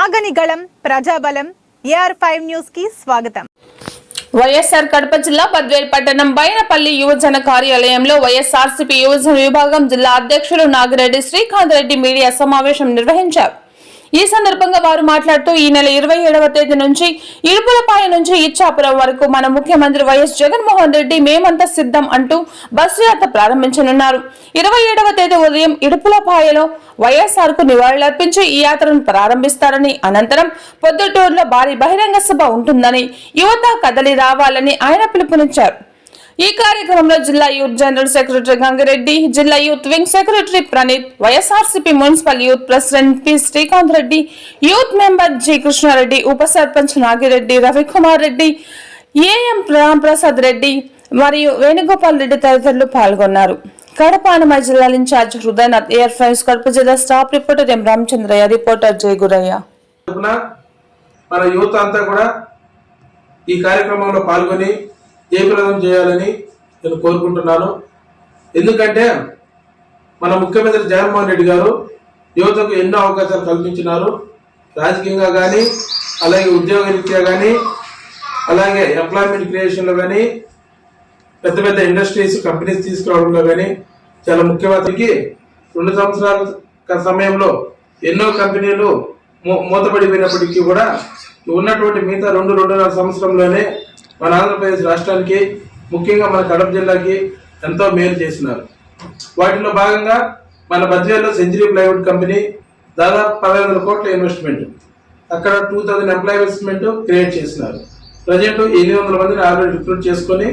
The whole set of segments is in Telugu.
ఆగనిగళం ప్రజాబలం ఏఆర్ ఫైవ్ న్యూస్కి స్వాగతం. వైఎస్ఆర్ కడప జిల్లా బద్వేల్ పట్టణం బైనపల్లి యువజన కార్యాలయంలో వైఎస్ఆర్సీపీ యువజన విభాగం జిల్లా అధ్యక్షులు నాగిరెడ్డి శ్రీకాంత్ రెడ్డి మీడియా సమావేశం నిర్వహించారు. ఈ సందర్భంగా వారు మాట్లాడుతూ ఈ నెల ఇరవై ఏడవ తేదీ నుంచి ఇడుపులపాయ నుంచి ఇచ్చాపురం వరకు మన ముఖ్యమంత్రి వైఎస్ జగన్మోహన్ రెడ్డి మేమంతా సిద్ధం అంటూ బస్సు యాత్ర ప్రారంభించనున్నారు. ఇరవై ఏడవ తేదీ ఉదయం ఇడుపులపాయలో వైఎస్ఆర్కు నివాళులర్పించి ఈ యాత్రను ప్రారంభిస్తారని అనంతరం పొద్దుటూరులో భారీ బహిరంగ సభ ఉంటుందని యువత కదలి రావాలని ఆయన పిలుపునిచ్చారు. ఈ కార్యక్రమంలో జిల్లా యూత్ జనరల్ సెక్రటరీ గంగిరెడ్డి జిల్లా youth wing secretary Praneeth YSRCP municipal youth president P Srikanth Reddy youth member G Krishnareddy ఉప సర్పంచ్ నాగిరెడ్డి రవికుమార్ రెడ్డి ఏఎం రాంప్రసాద్ రెడ్డి మరియు వేణుగోపాల్ రెడ్డి తదితరులు పాల్గొన్నారు. కడప అన్నమయ్య జిల్లా ఇన్ఛార్జ్ హృదయనాథ్ ఎయిర్ ఫైన్స్ కడప జిల్లా staff reporter M Ramachandraiah reporter Jaya Guraiah. మన యువత అంతా కూడా ఈ కార్యక్రమంలో పాల్గొని జయప్రదం చేయాలని నేను కోరుకుంటున్నాను. ఎందుకంటే మన ముఖ్యమంత్రి జగన్మోహన్ రెడ్డి గారు యువతకు ఎన్నో అవకాశాలు కల్పించినారు. రాజకీయంగా కానీ అలాగే ఉద్యోగ రీత్యా కానీ అలాగే ఎంప్లాయ్మెంట్ క్రియేషన్లో కానీ పెద్ద పెద్ద ఇండస్ట్రీస్ కంపెనీస్ తీసుకురావడంలో కానీ చాలా ముఖ్యమంత్రికి రెండు సంవత్సరాల సమయంలో ఎన్నో కంపెనీలు మూ- మూతపడిపోయినప్పటికీ కూడా ఉన్నటువంటి మిగతా రెండు రెండున్నర సంవత్సరంలోనే మన ఆంధ్రప్రదేశ్ రాష్ట్రానికి ముఖ్యంగా మన కడప జిల్లాకి ఎంతో మేలు చేసినారు. వాటిలో భాగంగా మన బద్వేల్లో సెంచరీ ప్లైవుడ్ కంపెనీ దాదాపు పదహైదు కోట్ల ఇన్వెస్ట్మెంట్. అక్కడ టూ థౌజండ్ ఎంప్లాయ్మెంట్ క్రియేట్ చేసినారు. ప్రజెంట్ ఎనిమిది వందల మందిని ఆల్రెడీ రిక్రూట్ చేసుకొని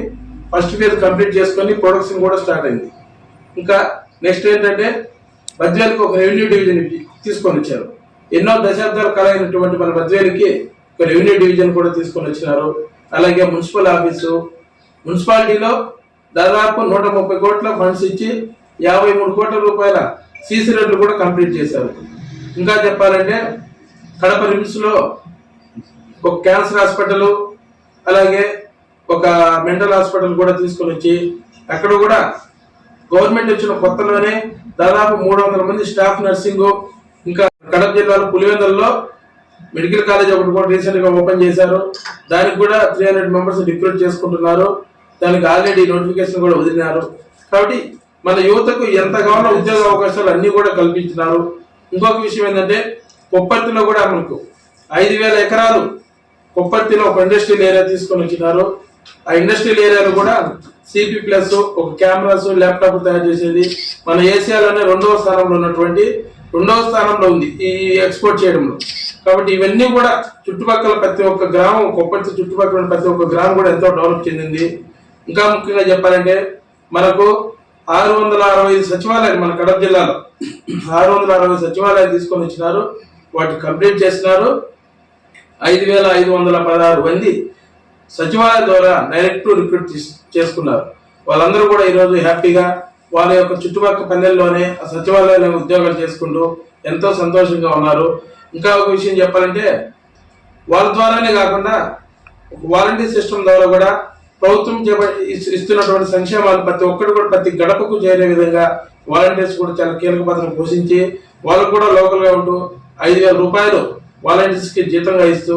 ఫస్ట్ ఫేజ్ కంప్లీట్ చేసుకొని ప్రొడక్షన్ కూడా స్టార్ట్ అయింది. ఇంకా నెక్స్ట్ ఏంటంటే బద్వేలకు ఒక రెవెన్యూ డివిజన్ తీసుకొని వచ్చారు. ఎన్నో దశాబ్దాల కళ మన బద్వేలకి ఒక రెవెన్యూ డివిజన్ కూడా తీసుకొని వచ్చినారు. అలాగే మున్సిపల్ ఆఫీసు. మున్సిపాలిటీలో దాదాపు నూట ముప్పై కోట్ల ఫండ్స్ ఇచ్చి యాభై మూడు కోట్ల రూపాయల సీసీ రోడ్లు కూడా కంప్లీట్ చేశారు. ఇంకా చెప్పాలంటే కడప రిమ్స్లో ఒక క్యాన్సర్ హాస్పిటల్ అలాగే ఒక మెంటల్ హాస్పిటల్ కూడా తీసుకొని వచ్చి అక్కడ కూడా గవర్నమెంట్ వచ్చిన కొత్తలోనే దాదాపు మూడు వందల మంది స్టాఫ్ నర్సింగ్ ఇంకా కడప జిల్లాలో పులివెందులలో మెడికల్ కాలేజ్ ఒకటి కూడా రీసెంట్గా ఓపెన్ చేశారు. దానికి కూడా త్రీ హండ్రెడ్ మెంబర్స్ రిక్రూట్ చేసుకుంటున్నారు. దానికి ఆల్రెడీ నోటిఫికేషన్ కూడా వదిలినారు. కాబట్టి మన యువతకు ఎంత కావాలో ఉద్యోగ అవకాశాలు అన్నీ కూడా కల్పించినారు. ఇంకొక విషయం ఏంటంటే కొప్పర్తిలో కూడా మనకు ఐదు వేల ఎకరాలు కొప్పర్తిలో ఒక ఇండస్ట్రియల్ ఏరియా తీసుకొని వచ్చినారు. ఆ ఇండస్ట్రియల్ ఏరియాలో కూడా సిపి ప్లస్ ఒక కెమెరాస్ ల్యాప్టాప్ తయారు చేసేది. మన ఏసియాలోనే రెండవ స్థానంలో ఉన్నటువంటి రెండవ స్థానంలో ఉంది ఈ ఎక్స్పోర్ట్ చేయడంలో. కాబట్టి ఇవన్నీ కూడా చుట్టుపక్కల ప్రతి ఒక్క గ్రామం కొప్పటి చుట్టుపక్కల ఉన్న ప్రతి ఒక్క గ్రామం కూడా ఎంతో డెవలప్ చెందింది. ఇంకా ముఖ్యంగా చెప్పాలంటే మనకు ఆరు వందల అరవై ఐదు సచివాలయాలు మన కడప జిల్లాలో. ఆరు వందల అరవై సచివాలయాలు తీసుకొని వచ్చినారు. వాటిని కంప్లీట్ చేసినారు. ఐదు వేల ఐదు వందల పదహారు మంది సచివాలయం ద్వారా డైరెక్ట్ రిక్రూట్ చేసుకున్నారు. వాళ్ళందరూ కూడా ఈరోజు హ్యాపీగా వాళ్ళ యొక్క చుట్టుపక్కల పల్లెల్లోనే ఆ సచివాలయంలో ఉద్యోగాలు చేసుకుంటూ ఎంతో సంతోషంగా ఉన్నారు. ఇంకా ఒక విషయం చెప్పాలంటే వాళ్ళ ద్వారానే కాకుండా వాలంటీర్ సిస్టమ్ ద్వారా కూడా ప్రభుత్వం ఇస్తున్నటువంటి సంక్షేమాలు ప్రతి ఒక్కరు కూడా ప్రతి గడపకు చేరే విధంగా వాలంటీర్స్ కూడా చాలా కీలక పాత్ర పోషించి వాళ్ళకు కూడా లోకల్గా ఉంటూ ఐదు వేల రూపాయలు వాలంటీర్స్కి జీతంగా ఇస్తూ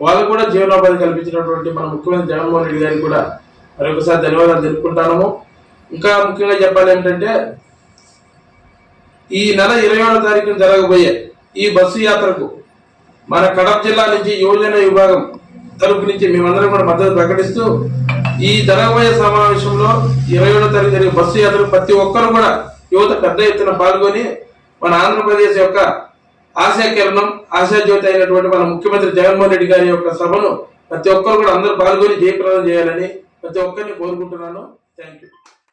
వాళ్ళకు కూడా జీవనోపాధి కల్పించినటువంటి మన ముఖ్యమంత్రి జగన్మోహన్ రెడ్డి గారికి కూడా మరొకసారి ధన్యవాదాలు తెలుపుకుంటాము. ఇంకా ముఖ్యంగా చెప్పాలి ఏంటంటే ఈ నెల ఇరవై ఏడో తారీఖున జరగబోయే ఈ బస్సు యాత్రకు మన కడప జిల్లా నుంచి యువజన విభాగం తరపు నుంచి మేమందరం కూడా మద్దతు ప్రకటిస్తూ ఈ జరగబోయే సమావేశంలో ఇరవై ఏడో తారీఖు జరిగే బస్సు యాత్రకు ప్రతి ఒక్కరు కూడా యువత పెద్ద ఎత్తున పాల్గొని మన ఆంధ్రప్రదేశ్ యొక్క ఆశా కిరణం ఆశా జ్యోతి అయినటువంటి మన ముఖ్యమంత్రి జగన్మోహన్ రెడ్డి గారి యొక్క సభను ప్రతి ఒక్కరు కూడా అందరూ పాల్గొని జయప్రదం చేయాలని ప్రతి ఒక్కరిని కోరుకుంటున్నాను. Thank you